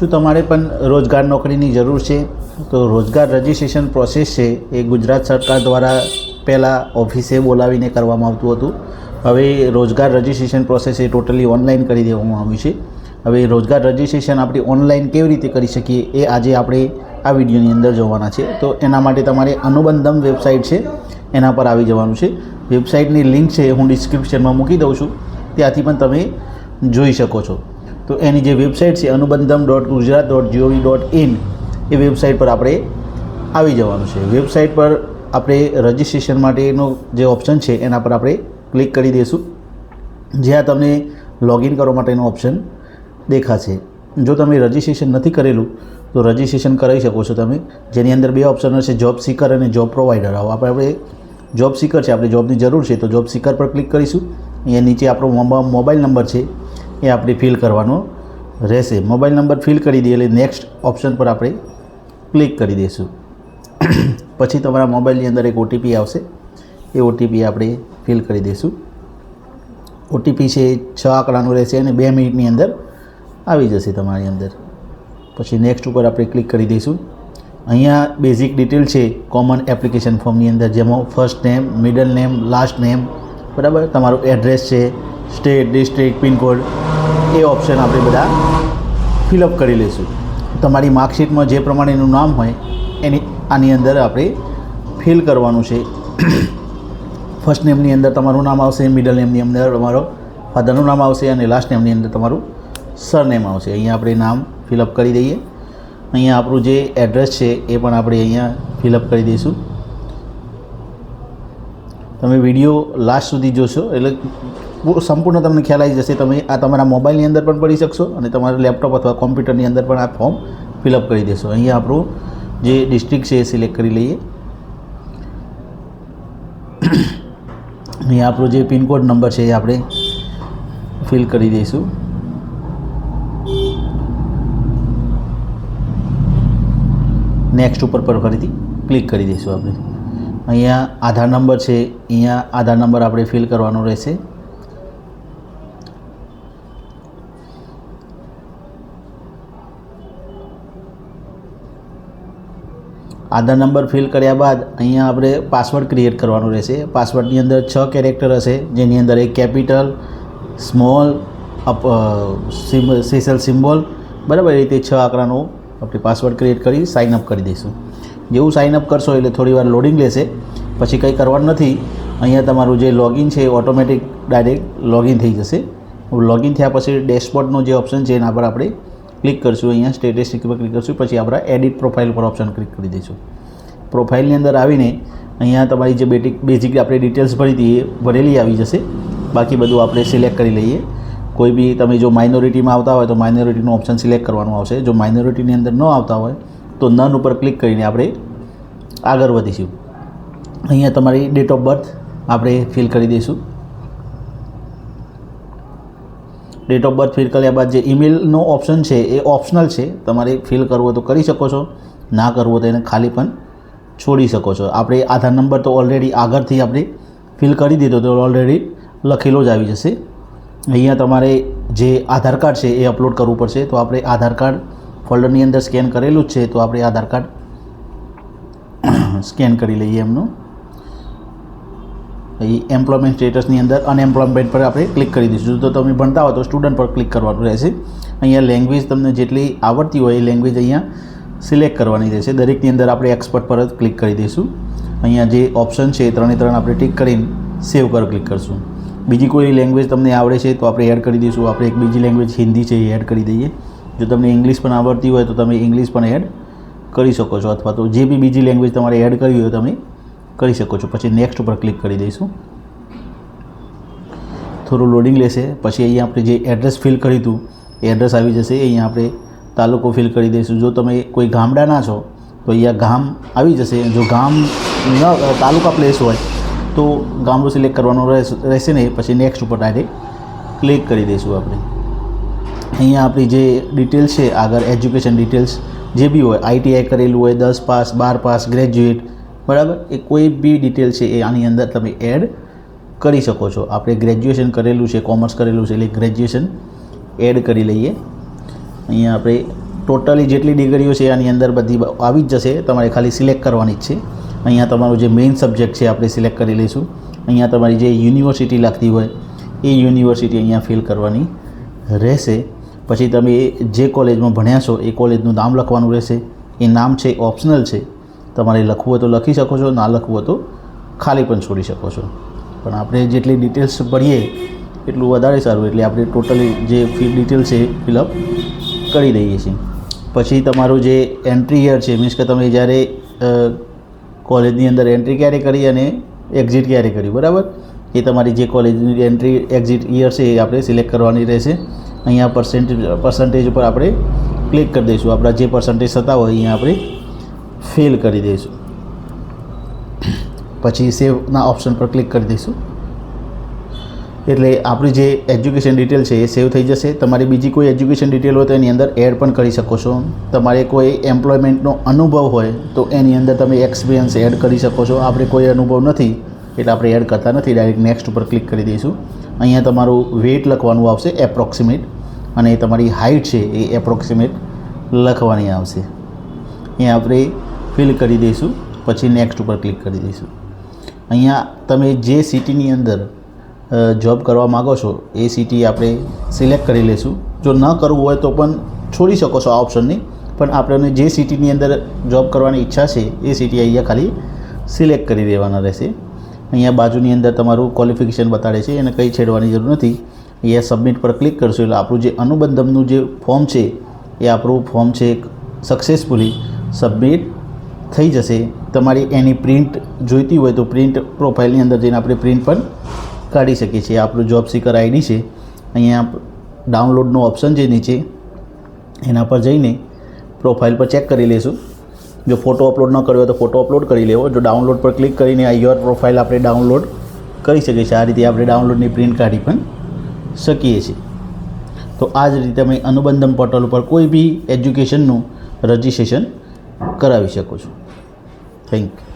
શું તમારે પણ રોજગાર નોકરીની જરૂર છે? તો રોજગાર રજિસ્ટ્રેશન પ્રોસેસ છે, એ ગુજરાત સરકાર દ્વારા પહેલાં ઓફિસે બોલાવીને કરવામાં આવતું હતું. હવે રોજગાર રજિસ્ટ્રેશન પ્રોસેસ એ ટોટલી ઓનલાઈન કરી દેવામાં આવ્યું છે. હવે રોજગાર રજિસ્ટ્રેશન આપણે ઓનલાઈન કેવી રીતે કરી શકીએ, એ આજે આપણે આ વિડીયોની અંદર જોવાના છે. તો એના માટે તમારે અનુબંધમ વેબસાઇટ છે, એના પર આવી જવાનું છે. વેબસાઇટની લિંક છે હું ડિસ્ક્રિપ્શનમાં મૂકી દઉં છું. ત્યાંથી પણ તમે જોઈ શકો છો. તો એની જે વેબસાઇટ છે, Anubandham dot Gujarat dot G O V dot website પર આપણે આવી જવાનું છે. વેબસાઇટ પર આપણે રજિસ્ટ્રેશન માટેનો જે ઓપ્શન છે, એના પર આપણે ક્લિક કરી દઈશું. જ્યાં તમને લોગિન કરવા માટેનો ઓપ્શન દેખાશે. જો તમે રજિસ્ટ્રેશન નથી કરેલું, તો રજિસ્ટ્રેશન કરાવી શકો છો તમે. જેની અંદર બે ઓપ્શન હશે, જોબ સીકર અને જોબ પ્રોવાઈડર આવો આપણે આપણે જોબ સીકર છે, આપણે જોબની જરૂર છે, તો જોબ સીકર પર ક્લિક કરીશું. અહીંયા નીચે આપણો મોબાઈલ નંબર છે એ આપણે ફિલ કરવાનો રહેશે. મોબાઈલ નંબર ફિલ કરી દઈએ એટલે નેક્સ્ટ ઓપ્શન પર આપણે ક્લિક કરી દઈશું. પછી તમારા મોબાઈલની અંદર એક ઓટીપી આવશે. એ ઓટીપી આપણે ફિલ કરી દઈશું. ઓટીપી છે એ છ આંકડાનું રહેશે અને બે મિનિટની અંદર આવી જશે તમારી અંદર. પછી નેક્સ્ટ ઉપર આપણે ક્લિક કરી દઈશું. અહીંયા બેઝિક ડિટેલ છે કોમન એપ્લિકેશન ફોર્મની અંદર, જેમાં first name middle name last name બરાબર? તમારું એડ્રેસ છે સ્ટેટ ડિસ્ટ્રિક્ટ પિનકોડ એ ઓપ્શન આપણે બધા ફિલઅપ કરી લઈશું. તમારી માર્કશીટમાં જે પ્રમાણેનું નામ હોય, એની, આની અંદર આપણે ફિલ કરવાનું છે. ફર્સ્ટ નેમની અંદર તમારું નામ આવશે મિડલ નેમની અંદર તમારો ફાધરનું નામ આવશે અને લાસ્ટ નેમની અંદર તમારું સરનેમ આવશે. અહીંયા આપણે નામ ફિલઅપ કરી દઈએ. અહીંયા આપણું જે એડ્રેસ છે, એ પણ આપણે અહીંયા ફિલઅપ કરી દઈશું. તમે વીડિયો લાસ્ટ સુધી જોશો, એટલે સંપૂર્ણ તમને ખ્યાલ આવી જશે. તમે આ તમારા મોબાઈલની અંદર પણ પડી શકશો અને તમારા લેપટોપ અથવા કોમ્પ્યુટરની અંદર પણ આ ફોર્મ ફિલઅપ કરી દેશો. અહીંયા આપણું જે ડિસ્ટ્રિક્ટ છે એ સિલેક્ટ કરી લઈએ. અહીંયા આપણો જે પિનકોડ નંબર છે એ આપણે ફિલ કરી દઈશું. નેક્સ્ટ ઉપર પર ફરીથી ક્લિક કરી દઈશું આપણે. અહીંયા આધાર નંબર છે, અહીંયા આધાર નંબર આપણે ફિલ કરવાનો રહેશે. આધાર નંબર ફિલ કર્યા બાદ અહીંયા આપણે પાસવર્ડ ક્રિએટ કરવાનો રહેશે. પાસવર્ડની અંદર છ કેરેક્ટર હશે, જેની અંદર એક capital small up special symbol બરાબર, એ રીતે છ આંકડાનો આપણે પાસવર્ડ ક્રિએટ કરી સાઇન અપ કરી દઈશું. જેવું સાઇન અપ કરશો એટલે થોડી વાર લોડિંગ લેશે. પછી કંઈ કરવાનું નથી. અહીંયા તમારું જે લોગિન છે, એ ઓટોમેટિક ડાયરેક્ટ લોગિન થઈ જશે. લોગિન થયા પછી ડેશબોર્ડનો જે ઓપ્શન છે, એના પર આપણે ક્લિક કરશું, અહીંયા સ્ટેટિસ્ટિક પર ક્લિક કરશું, પછી આપણે એડિટ પ્રોફાઇલ પર ઓપ્શન ક્લિક કરી દઈશું. પ્રોફાઇલની અંદર આવીને અહીંયા તમારી જે બેટિક બેઝિક આપણે ડિટેલ્સ ભરી હતી એ ભરેલી આવી જશે. બાકી બધું આપણે સિલેક્ટ કરી લઈએ. કોઈ બી તમે જો માઇનોરિટીમાં આવતા હોય તો માઇનોરિટીનું ઓપ્શન સિલેક્ટ કરવાનું આવશે. જો માઇનોરિટીની અંદર ન આવતા હોય તો નન ઉપર ક્લિક કરીને આપણે આગળ વધીશું. અહીંયા તમારી ડેટ ઓફ બર્થ આપણે ફિલ કરી દઈશું. ડેટ ઓફ બર્થ ફિલ કર્યા બાદ જે ઈમેલનો ઓપ્શન છે, એ ઓપ્શનલ છે. તમારે ફિલ કરવો તો કરી શકો છો. ના કરવો તો એને ખાલી પણ છોડી શકો છો. આપણે આધાર નંબર તો ઓલરેડી આગળથી આપણે ફિલ કરી દીધો તો ઓલરેડી લખેલો જ આવી જશે. અહીંયા તમારે જે આધાર કાર્ડ છે એ અપલોડ કરવું પડશે. તો આપણે આધાર કાર્ડ ફોલ્ડરની અંદર સ્કેન કરેલું જ છે. તો આપણે આધાર કાર્ડ સ્કેન કરી લઈએ એમનું. અહીં એમ્પ્લોયમેન્ટ સ્ટેટસની અંદર અનએમ્પ્લોયમેન્ટ પર આપણે ક્લિક કરી દઈશું. તો તમે ભણતા હો તો સ્ટુડન્ટ પર ક્લિક કરવાનું રહેશે. અહીંયા લેંગ્વેજ તમને જેટલી આવડતી હોય એ લેંગ્વેજ અહીંયા સિલેક્ટ કરવાની રહેશે. દરેકની અંદર આપણે એક્સપર્ટ પર જ ક્લિક કરી દઈશું. અહીંયા જે ઓપ્શન છે એ ત્રણે ત્રણ આપણે ટિક કરીને સેવ પર ક્લિક કરશું. બીજી કોઈ લેંગ્વેજ તમને આવડે છે તો આપણે એડ કરી દઈશું. આપણે એક બીજી લેંગ્વેજ હિન્દી છે એ એડ કરી દઈએ. જો તમને ઇંગ્લિશ પણ આવડતી હોય તો તમે ઇંગ્લિશ પણ એડ કરી શકો છો. અથવા તો જે બી બીજી લેંગ્વેજ તમારે એડ કરવી હોય તમે કરી શકો છો. પછી નેક્સ્ટ ઉપર ક્લિક કરી દઈશું. થોડું લોડિંગ લેશે. પછી અહીંયા આપણે જે એડ્રેસ ફિલ કર્યું હતું, એ એડ્રેસ આવી જશે. અહીંયા આપણે તાલુકો ફિલ કરી દઈશું. જો તમે કોઈ ગામડાના છો, તો અહીંયા ગામ આવી જશે. જો ગામ ન, તાલુકા પ્લેસ હોય, તો ગામડું સિલેક્ટ કરવાનું રહેશે ને પછી નેક્સ્ટ ઉપર ડાયરેક્ટ ક્લિક કરી દઈશું આપણે. અહીંયા આપણી જે ડિટેલ્સ છે, આગળ એજ્યુકેશન ડિટેલ્સ જે બી હોય આઈટીઆઈ કરેલું હોય, દસ પાસ, બાર પાસ ગ્રેજ્યુએટ બરાબર? એ કોઈ બી ડિટેલ છે એ આની અંદર તમે એડ કરી શકો છો. આપણે ગ્રેજ્યુએશન કરેલું છે કોમર્સ કરેલું છે, એટલે ગ્રેજ્યુએશન એડ કરી લઈએ. અહીંયા આપણે ટોટલી જેટલી ડિગ્રીઓ છે આની અંદર બધી આવી જ જશે. તમારે ખાલી સિલેક્ટ કરવાની જ છે. અહીંયા તમારું જે મેઇન સબ્જેક્ટ છે આપણે સિલેક્ટ કરી લઈશું. અહીંયા તમારી જે યુનિવર્સિટી લાગતી હોય, એ યુનિવર્સિટી અહીંયા ફિલ કરવાની રહેશે. પછી તમે જે કોલેજમાં ભણ્યા છો, એ કોલેજનું નામ લખવાનું રહેશે. એ નામ છે ઓપ્શનલ છે. તમારે લખવું હોય તો લખી શકો છો, ના લખવું હોય તો ખાલી પણ છોડી શકો છો. પણ આપણે જેટલી ડિટેલ્સ ભરીએ, એટલું વધારે સારું. એટલે આપણે ટોટલી જે ફી ડિટેલ છે એ ફિલઅપ કરી દઈએ છીએ. પછી તમારું જે એન્ટ્રી યર છે મીન્સ કે તમે જ્યારે કોલેજની અંદર એન્ટ્રી ક્યારે કરી અને એક્ઝિટ ક્યારે કરી, બરાબર? એ તમારી જે કોલેજની એન્ટ્રી એક્ઝિટ યર છે, એ આપણે સિલેક્ટ કરવાની રહેશે. અહીંયા પર્સન્ટેજ પર્સન્ટેજ ઉપર આપણે ક્લિક કરી દઈશું. આપણા જે પર્સન્ટેજ થતા હોય, અહીંયા આપણે ફિલ કરી દઈશું. પછી સેવના ઓપ્શન પર ક્લિક કરી દઈશું. એટલે આપણી જે એજ્યુકેશન ડિટેલ છે એ સેવ થઈ જશે. તમારી બીજી કોઈ એજ્યુકેશન ડિટેલ હોય તો એની અંદર એડ પણ કરી શકો છો. તમારે કોઈ એમ્પ્લોયમેન્ટનો અનુભવ હોય તો એની અંદર તમે એક્સપિરિયન્સ એડ કરી શકો છો. આપણે કોઈ અનુભવ નથી, એટલે આપણે એડ કરતા નથી. ડાયરેક્ટ નેક્સ્ટ ઉપર ક્લિક કરી દઈશું. અહીંયા તમારું વેટ લખવાનું આવશે એપ્રોક્સિમેટ અને તમારી હાઇટ છે એ એપ્રોક્સિમેટ લખવાની આવશે. અહીંયા આપણે ફિલ કરી દઈશું, પછી નેક્સ્ટ ઉપર ક્લિક કરી દઈશું. અહીંયા તમે જે સિટીની અંદર જોબ કરવા માગો છો, એ સિટી આપણે સિલેક્ટ કરી લઈશું. જો ન કરવું હોય તો પણ છોડી શકો છો આ ઓપ્શનને પણ આપણને જે સિટીની અંદર જોબ કરવાની ઈચ્છા છે, એ સિટી અહીંયા ખાલી સિલેક્ટ કરી દેવાના રહેશે. અહીંયા બાજુની અંદર તમારું ક્વોલિફિકેશન બતાડે છે, એને કંઈ છેડવાની જરૂર નથી. અહીંયા સબમિટ પર ક્લિક કરશો એટલે આપણું જે અનુબંધમનું જે ફોર્મ છે, એ આપણું ફોર્મ છે સક્સેસફુલી સબમિટ થઈ જશે. તમારી એની પ્રિન્ટ જોઈતી હોય તો પ્રિન્ટ પ્રોફાઇલની અંદર જઈને આપણે પ્રિન્ટ પણ કાઢી શકીએ છીએ. આપણું જોબ સિકર આઈડી છે. અહીંયા ડાઉનલોડનો ઓપ્શન છે નીચે, એના પર જઈને પ્રોફાઇલ પર ચેક કરી લઈશું જો ફોટો અપલોડ ન કર્યો તો ફોટો અપલોડ કરી લેવો. જો ડાઉનલોડ પર ક્લિક કરીને આ યોર પ્રોફાઇલ આપણે ડાઉનલોડ કરી શકીએ છીએ. આ રીતે આપણે ડાઉનલોડની પ્રિન્ટ કાઢી પણ શકીએ છીએ. તો આ જ રીતે અમે અનુબંધમ પોર્ટલ ઉપર કોઈ બી એજ્યુકેશનનું રજિસ્ટ્રેશન કરાવી શકો છો. think